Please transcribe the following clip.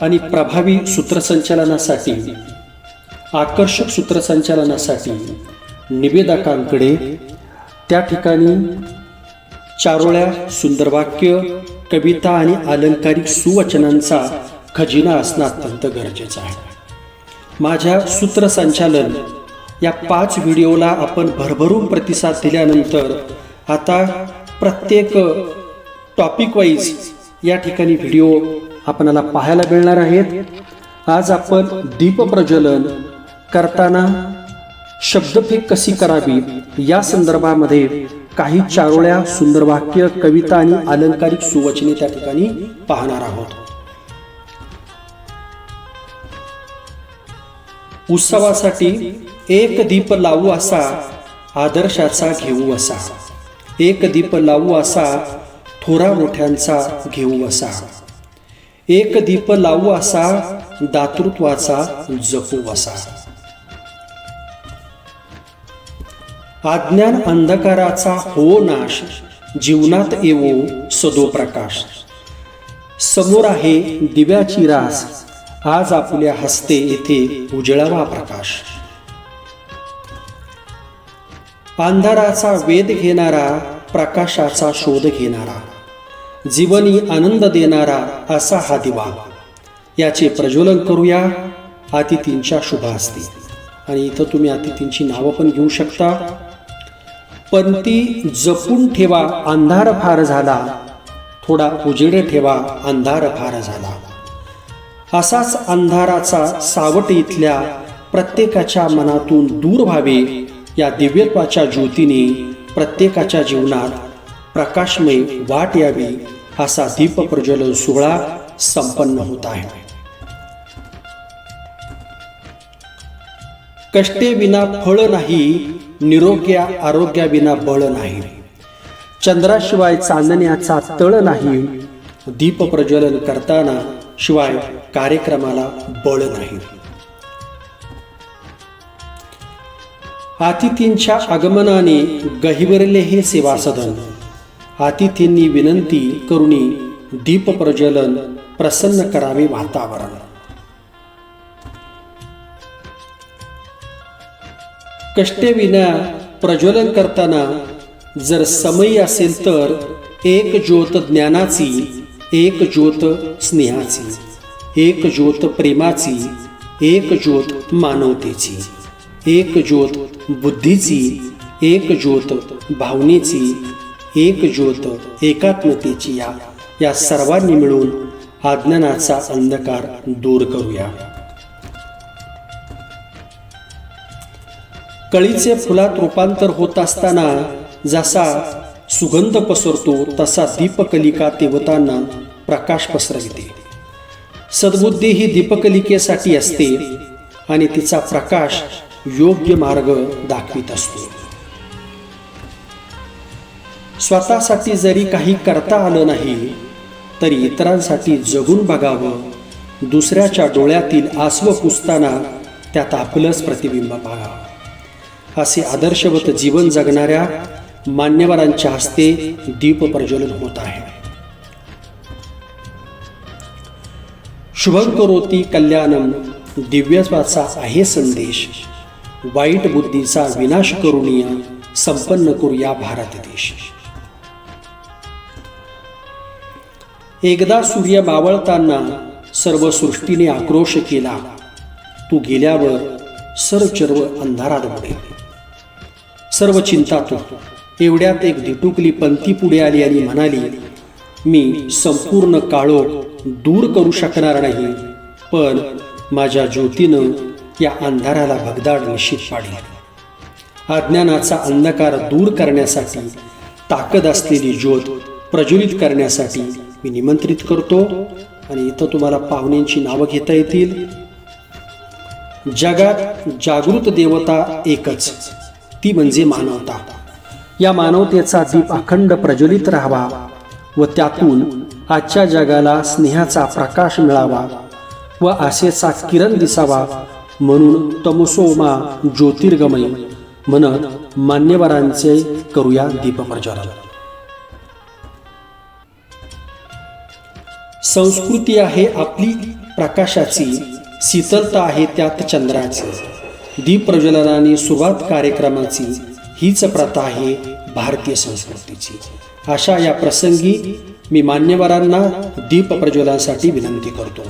आणि प्रभावी सूत्रसंचालनासाठी आकर्षक सूत्रसंचालनासाठी निवेदकांकडे त्या ठिकाणी चारोळ्या सुंदर वाक्य कविता आणि अलंकारिक सुवचनांचा खजिना असणं अत्यंत गरजेचं आहे. माझ्या सूत्रसंचालन या पाच व्हिडिओला आपण भरभरून प्रतिसाद दिल्यानंतर आता प्रत्येक टॉपिक वाईज या ठिकाणी व्हिडिओ आपणाला पाहायला मिळणार आहेत. आज आपण दीप प्रज्वलन करताना शब्दफेक कशी करावी या संदर्भामध्ये काही चारोळ्या सुंदर वाक्य कविता आणि अलंकारिक सुवचने त्या ठिकाणी पाहणार आहोत. उत्सवासाठी एक दीप लावू असा आदर्शाचा घेऊ असा. एक दीप लावू असा थोरा मोठ्यांचा घेऊ असा. एक दीप लावू असा दातृत्वाचा जपू असा. अज्ञान अंधकाराचा हो नाश जीवनात येवो सदो प्रकाश समोर आहे दिव्याची रास आज आपल्या हस्ते येथे उजळावा प्रकाश. अंधाराचा वेध घेणारा प्रकाशाचा शोध घेणारा. जीवनी आनंद देणारा असा हा दिवा. याचे प्रज्वलन करूया. अतिथींच्या शुभ असते आणि इथं तुम्ही अतिथींची नावं पण घेऊ शकता. पण ती जपून ठेवा अंधार फार झाला. थोडा उजेड ठेवा अंधार फार झाला. असाच अंधाराचा सावट इथल्या प्रत्येकाच्या मनातून दूर व्हावे. या दिव्यत्वाच्या ज्योतीने प्रत्येकाच्या जीवनात प्रकाशमय वाट यावी. असा दीप प्रज्वलन सोहळा संपन्न होत आहे. कष्टे विना फळ नाही निरोग्या आरोग्या विना बळ नाही. चंद्राशिवाय चांदण्याचा तळ नाही. दीप प्रज्वलन करताना शिवाय कार्यक्रमाला बळ नाही. अतिथींच्या आगमनाने गहिवरले हे सेवा सदन अतिथींनी विनंती करुणी दीप प्रज्वलन प्रसन्न करावे वातावरण. कष्टेविना प्रज्वलन करताना जर समय असेल तर एक ज्योत ज्ञानाची एक ज्योत स्नेहाची एक ज्योत प्रेमाची एक ज्योत मानवतेची एक ज्योत बुद्धीची एक ज्योत भावनेची एक ज्योत एकात्मतेची या. या सर्वांनी मिळून अज्ञानाचा अंधकार दूर करूया. कळीचे फुलात रूपांतर होत असताना जसा सुगंध पसरतो तसा दीपकलिका तेवताना प्रकाश पसरविते. सद्बुद्धी ही दीपकलिकेसाठी असते आणि तिचा प्रकाश योग्य मार्ग दाखवित असतो. स्वतःसाठी जरी काही करता आलं नाही तरी इतरांसाठी जगून बघावं. दुसऱ्याच्या डोळ्यातील आसव पुसताना त्यात आपलंच प्रतिबिंब पाहावं असे आदर्शवत जीवन जगणाऱ्या मान्यवरांच्या हस्ते दीप प्रज्वलन होत आहे. शुभं करोती कल्याणम दिव्यत्वाचा आहे संदेश. वाईट बुद्धीचा विनाश करूनिया संपन्न करूया भारत देश. एकदा सूर्य मावळताना सर्व सृष्टीने आक्रोश केला. तू गेल्यावर सर्व चर्व अंधारात बुडेल. सर्व चिंता तो. एवढ्यात एक दिटुकली पंथी पुढे आली आणि म्हणाली मी संपूर्ण काळोख दूर करू शकणार नाही पण माझ्या ज्योतीनं या अंधाराला भगदाड निश्चित पाडली. अज्ञानाचा अंधकार दूर करण्यासाठी ताकद असलेली ज्योत प्रज्वलित करण्यासाठी मी निमंत्रित करतो आणि इथं तुम्हाला पाहुण्यांची नावं घेता येतील. जगात जागृत देवता एकच ती म्हणजे मानवता. या मानवतेचा दीप अखंड प्रज्वलित राहावा व त्यातून आजच्या जगाला स्नेहाचा प्रकाश मिळावा व आशेचा किरण दिसावा म्हणून तमसोमा ज्योतिर्गमय म्हणत मान्यवरांचे करूया दीपप्रज्वलन. संस्कृती आहे आपली प्रकाशाची. शीतलता आहे त्यात चंद्राची. दीपप्रज्वलनाने सुरुवात कार्यक्रमाची हीच प्रथा आहे भारतीय संस्कृतीची. अशा या प्रसंगी मी मान्यवरांना दीप प्रज्वलनासाठी विनंती करतो.